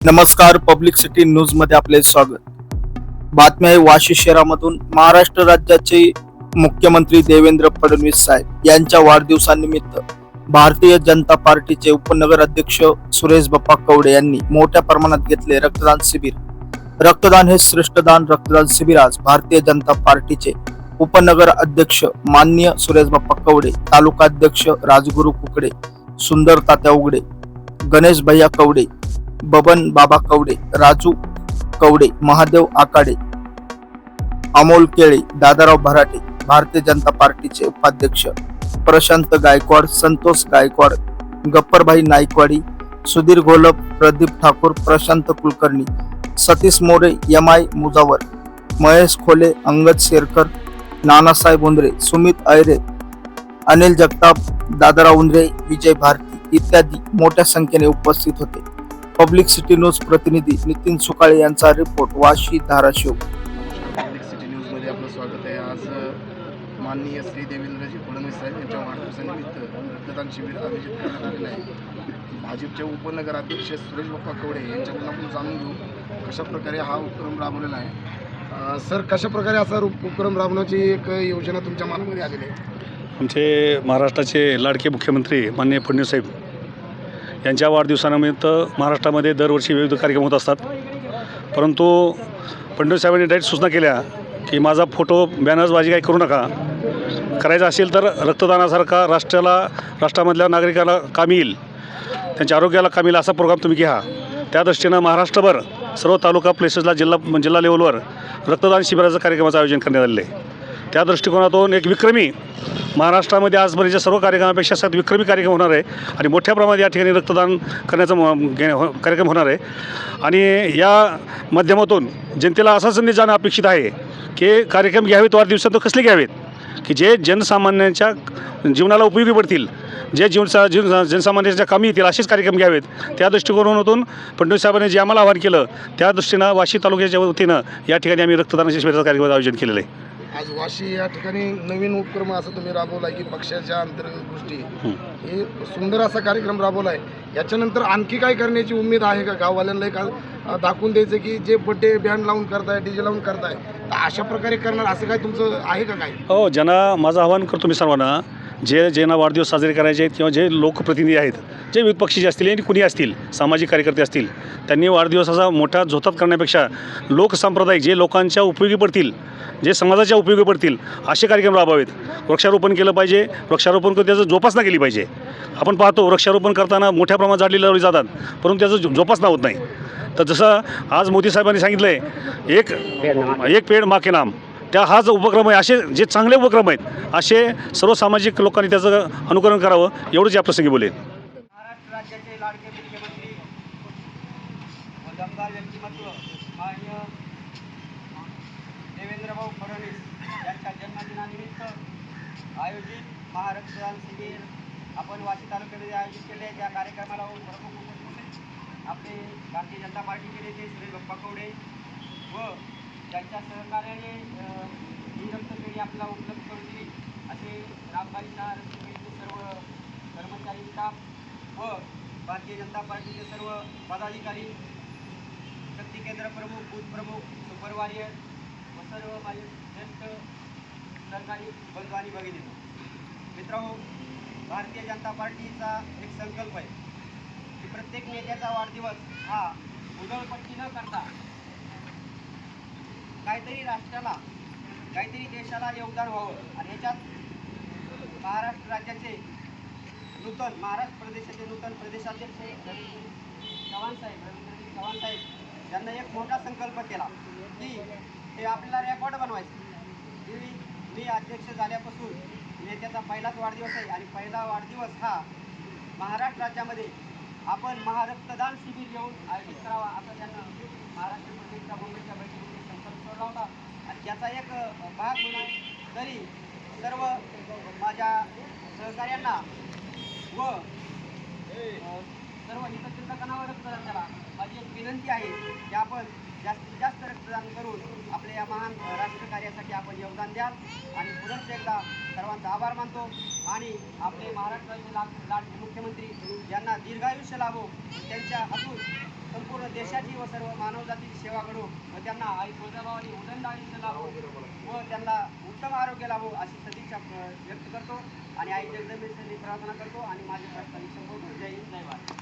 नमस्कार public city न्यूजमध्ये आपले स्वागत. बातम्या आहे वाशी शहरामधून. महाराष्ट्र राज्याचे मुख्यमंत्री देवेंद्र फडणवीस साहेब यांच्या वाढदिवसानिमित्त भारतीय जनता पार्टीचे उपनगर अध्यक्ष सुरेश बाप्पा कवडे यांनी मोठ्या प्रमाणात घेतले रक्तदान शिबिर. रक्तदान हे श्रेष्ठदान रक्तदान शिबिर आज भारतीय जनता पार्टीचे उपनगर अध्यक्ष माननीय सुरेश बाप्पा कवडे तालुका अध्यक्ष राजगुरू कुकडे सुंदर तात्या उगडे गणेश भैया कवडे बबन बाबा कवडे राजू कवडे महादेव आकाडे अमोल केळे दादाराव भराटे भारतीय जनता पार्टीचे उपाध्यक्ष प्रशांत गायकवाड संतोष गायकवाड गप्परभाई नाईकवाडी सुधीर घोलप प्रदीप ठाकूर प्रशांत कुलकर्णी सतीश मोरे यमाई मुजावर महेश खोले अंगद शेरकर नानासाहेब उंदरे सुमित ऐरे अनिल जगताप दादाराव उंदरे विजय भारती इत्यादी मोठ्या संख्येने उपस्थित होते. पब्लिक सिटी न्यूज प्रतिनिधी नितीन सुकाळे यांचा report Vashi Dharashiv. Public city न्यूजमध्ये आपलं स्वागत आहे. आज माननीय श्री देवेंद्रजी फडणवीस साहेब यांच्या वाढदिवसानिमित्त रक्तदान शिबिर आयोजित करण्यात आलेलं आहे. भाजपचे उपनगर अध्यक्ष सुरेश बाप्पा कवडे यांच्याकडून आपण जाणून घेऊ कशा प्रकारे हा उपक्रम राबवलेला आहे. सर कशा प्रकारे असा उपक्रम राबवण्याची एक योजना तुमच्या मनामध्ये आलेली आहे? आमचे महाराष्ट्राचे लाडके मुख्यमंत्री माननीय फडणवीस साहेब यांच्या वाढदिवसानिमित्त महाराष्ट्रामध्ये दरवर्षी विविध कार्यक्रम होत असतात. परंतु फडणवीस साहेबांनी डायरेक्ट सूचना केल्या की माझा फोटो बॅनर्सबाजी काही करू नका. करायचं असेल तर रक्तदानासारखा राष्ट्राला राष्ट्रामधल्या नागरिकाला कामी येईल. त्यांच्या आरोग्याला कामी येईल असा प्रोग्राम तुम्ही घ्या. त्या दृष्टीनं महाराष्ट्रभर सर्व तालुका प्लेसेसला जिल्हा जिल्हा लेवलवर रक्तदान शिबिराचं कार्यक्रमाचं आयोजन करण्यात आलेलं आहे. त्या दृष्टिकोनातून एक विक्रमी महाराष्ट्रामध्ये आजपर्यंतच्या सर्व कार्यक्रमापेक्षा सगळ्यात विक्रमी कार्यक्रम होणार आहे आणि मोठ्या प्रमाणात या ठिकाणी रक्तदान करण्याचा म- घे- हो- कार्यक्रम होणार आहे. आणि या माध्यमातून जनतेला असा संदेश जाणं अपेक्षित आहे की कार्यक्रम घ्यावेत वाढदिवसात कसले घ्यावेत? की जे जनसामान्यांच्या जीवनाला उपयोगी पडतील जे जीवनसा जीवन जनसामान्यांच्या कामी येतील असेच कार्यक्रम घ्यावेत. त्या दृष्टिकोनातून फडणवीस साहेबांनी जे आम्हाला आवाहन केलं त्या दृष्टीनं वाशी तालुक्याच्या वतीनं या ठिकाणी आम्ही रक्तदानाच्या शिबिराचं कार्यक्रमाचं आयोजन केलेलं आहे. आज वाशी या ठिकाणी नवीन उपक्रम असं तुम्ही राबवला की पक्षाच्या अंतर्गत गोष्टी हं. सुंदर असा कार्यक्रम राबवला आहे याच्यानंतर आणखी काय करण्याची उमेद आहे का? गाववाल्यांना एक अ, दाखवून द्यायचं की जे बड्डे बँड लावून करताय डीजे लावून करताय तर अशा प्रकारे करणार असं काय तुमचं आहे का काय? हो ज्यांना माझं आवाहन करतो मी सर्वांना जे ज्यांना वाढदिवस साजरे करायचे आहेत किंवा जे लोकप्रतिनिधी आहेत जे विविध पक्षी असतील आणि कुणी असतील सामाजिक कार्यकर्ते असतील त्यांनी वाढदिवसाचा मोठा झोतात करण्यापेक्षा लोकसांप्रदायिक जे लोकांच्या उपयोगी पडतील जे समाजाच्या उपयोगी पडतील असे कार्यक्रम राबवावेत. वृक्षारोपण केलं पाहिजे. वृक्षारोपण करून त्याचं जोपासना केली पाहिजे. आपण पाहतो वृक्षारोपण करताना मोठ्या प्रमाणात झाडली लावली जातात परंतु त्याचं जोपासना होत नाही. तर जसं आज मोदी साहेबांनी सांगितलं आहे एक एक पेड माके नाम. त्या हा जो उपक्रम आहे. असे जे चांगले उपक्रम आहेत असे सर्व सामाजिक लोकांनी त्याचं अनुकरण करावं एवढंच या प्रसंगी बोलेन. महाराष्ट्र राज्याचे लाडके मुख्यमंत्री व दमदार व्यक्तिमत्व माननीय देवेंद्रभाऊ फडणवीस यांच्या जन्मदिनानिमित्त आयोजित महारक्तदान शिबिर आपण वाशी तालुक्यामध्ये आयोजित केले. त्या कार्यक्रमाला प्रमुख उपस्थित आपले भारतीय जनता पार्टीचे नेते सुरेश बप्पा कवडे व त्यांच्या सहकार्याने ही रक्तपेढी आपल्याला उपलब्ध करून दिली. असे रामबाईंना रक्तपेढीचे सर्व कर्मचारी स्टाफ व भारतीय जनता पार्टीचे सर्व पदाधिकारी शक्ती केंद्र प्रमुख बूथ प्रमुख सुपरवारियर व सर्व माझे ज्येष्ठ सरकारी बंधू आणि भगिनी. मित्रांनो भारतीय जनता पार्टीचा एक संकल्प आहे की प्रत्येक नेत्याचा वाढदिवस हा उधळपट्टी न करता काहीतरी राष्ट्राला काहीतरी देशाला योगदान व्हावं. आणि याच्यात महाराष्ट्र राज्याचे नूतन महाराष्ट्र प्रदेशाचे नूतन प्रदेशाध्यक्ष चव्हाण साहेब रवींद्रजी चव्हाण साहेब यांना एक मोठा संकल्प केला की ते आपल्याला रेकॉर्ड बनवायचं. मी अध्यक्ष झाल्यापासून नेत्याचा पहिलाच वाढदिवस आहे आणि पहिला वाढदिवस हा महाराष्ट्र राज्यामध्ये आपण महारक्तदान शिबिर घेऊन आयोजित करावा असं त्यांना महाराष्ट्र प्रदेशच्या मुंबईच्या बैठकीमध्ये संकल्प सोडला होता. आणि त्याचा एक भाग म्हणून तरी सर्व माझ्या सहकार्यांना व सर्व हितचिंतकांना रक्तदान करा माझी एक विनंती आहे की आपण जास्तीत जास्त रक्तदान करून आपल्या या महान आपण योगदान द्याल. आणि पुनर्च एकदा सर्वांचा आभार मानतो. आणि आपले महाराष्ट्राचे ला लाट मुख्यमंत्री यांना दीर्घायुष्य लाभो त्यांच्या हातून संपूर्ण देशाची व सर्व मानवजातीची सेवा घडू व त्यांना आई गोदाभावानी उदंड आयुष्य लाभो व त्यांना उत्तम आरोग्य लाभो अशी सदिच्छा व्यक्त करतो. आणि आई जगदंबेसनी प्रार्थना करतो. आणि माझे प्रास्थानिक संपूर्ण जय हिंद. जय भारत.